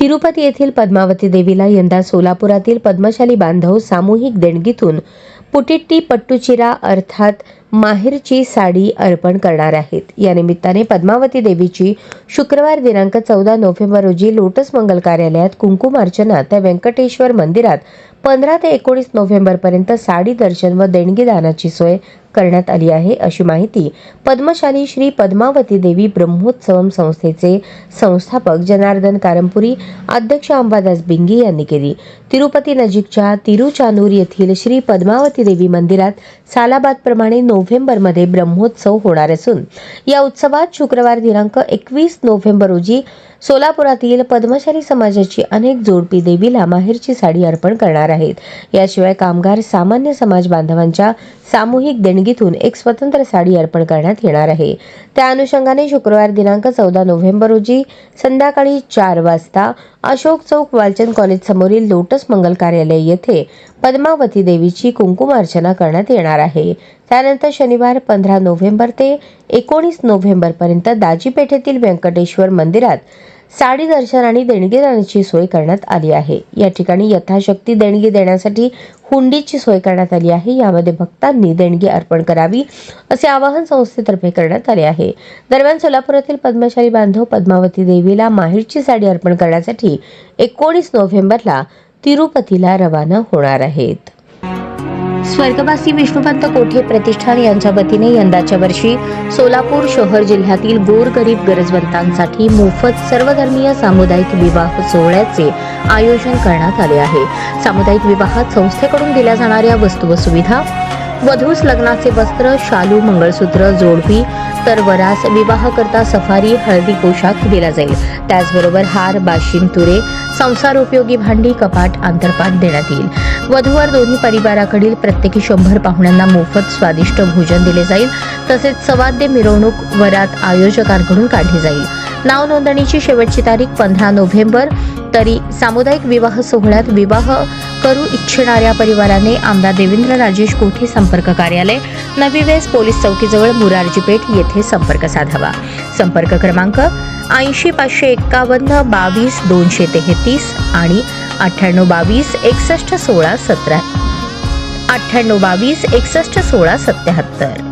तिरुपती येथील पद्मावती देवीला यंदा सोलापुरातील पद्मशाली बांधव सामूहिक देणगीतून पुटिट्टी पट्टुचिरा अर्थात माहेरची साडी अर्पण करणार आहेत. या निमित्ताने पद्मावती देवीची शुक्रवार दिनांक चौदा नोव्हेंबर रोजी लोटस मंगल कार्यालयात कुंकुमार्चना त्या व्यंकटेश्वर मंदिरात पंधरा ते एकोणीस नोव्हेंबरपर्यंत साडी दर्शन व देणगी दानाची सोय करण्यात आली आहे अशी माहिती पद्मशाली श्री पद्मावती देवी ब्रह्मोत्सवम संस्थेचे संस्थापक जनार्दन कारंपुरी अध्यक्ष अंबादास बिंगी यांनी केली. तिरुपती नजीकच्या तिरुचानूर येथील श्री पद्मावती देवी मंदिरात सालाबादप्रमाणे नोव्हेंबरमध्ये ब्रह्मोत्सव होणार असून या उत्सवात शुक्रवार दिनांक एकवीस नोव्हेंबर रोजी सोलापुरातील पद्मशाली समाजाची अनेक जोडपी देवीला माहेरची साडी अर्पण करणार आहेत. याशिवाय कामगार सामान्य समाज बांधवांच्या सामूहिक देणगीतून एक स्वतंत्र साडी अर्पण करण्यात येणार आहे. त्या अनुषंगाने शुक्रवार दिनांक चौदा नोव्हेंबर रोजी संध्याकाळी चार वाजता अशोक चौक वालचंद कॉलेज समोरील लोटस मंगल कार्यालय येथे पद्मावती देवीची कुंकुम अर्चना करण्यात येणार आहे. त्यानंतर शनिवार पंधरा नोव्हेंबर ते एकोणीस नोव्हेंबरपर्यंत दाजीपेठेतील व्यंकटेश्वर मंदिरात साडी दर्शन आणि देणगी सोय करण्यात आली आहे. या ठिकाणी यथाशक्ती देणगी देण्यासाठी हुंडीची सोय करण्यात आली आहे. यामध्ये भक्तांनी देणगी अर्पण करावी असे आवाहन संस्थेतर्फे करण्यात आले आहे. दरम्यान सोलापुरातील पद्मशाली बांधव पद्मावती देवीला माहेरची साडी अर्पण करण्यासाठी एकोणीस नोव्हेंबरला तिरुपतीला रवाना होणार आहेत. स्वर्गवासी विष्णुपंत कोठे प्रतिष्ठान यांच्या वतीने यंदाच्या वर्षी सोलापूर शहर जिल्ह्यातील गोरगरीब गरजवंतांसाठी मोफत सर्वधर्मीय सामुदायिक विवाह सोहळ्याचे आयोजन करण्यात आले आहे. सामुदायिक विवाहात संस्थेकडून दिल्या जाणाऱ्या वस्तू व सुविधा वधूस लग्नाचे वस्त्र शालू मंगळसूत्र जोडपी तर वरास विवाह करता सफारी हळदी पोशाख दिला जाईल. त्याचबरोबर हार बाशिंग तुरे संसार उपयोगी भांडी कपाट आंतरपाट देण्यात येईल. वधूवर दोन्ही परिवाराकडील प्रत्येकी शंभर पाहुण्यांना मोफत स्वादिष्ट भोजन दिले जाईल. तसेच सवाद्य मिरवणूक वरात आयोजकांकडून काढली जाईल. नाव नोंदणीची शेवटची तारीख पंधरा नोव्हेंबर. तरी सामुदायिक विवाह सोहळ्यात विवाह करू इच्छिणाऱ्या परिवाराने आमदार देवेंद्र राजेश कोठे संपर्क कार्यालय नवी वेस पोलीस चौकीजवळ मुरारजी पेठ येथे संपर्क साधावा. संपर्क क्रमांक ऐंशी पाचशे एक्कावन्न बावीस दोनशे तेहतीस आणि अठ्ठ्याण्णव बावीस एकसष्ट सोळा सतरा अठ्ठ्याण्णव बावीस एकसष्ट सोळा सत्याहत्तर.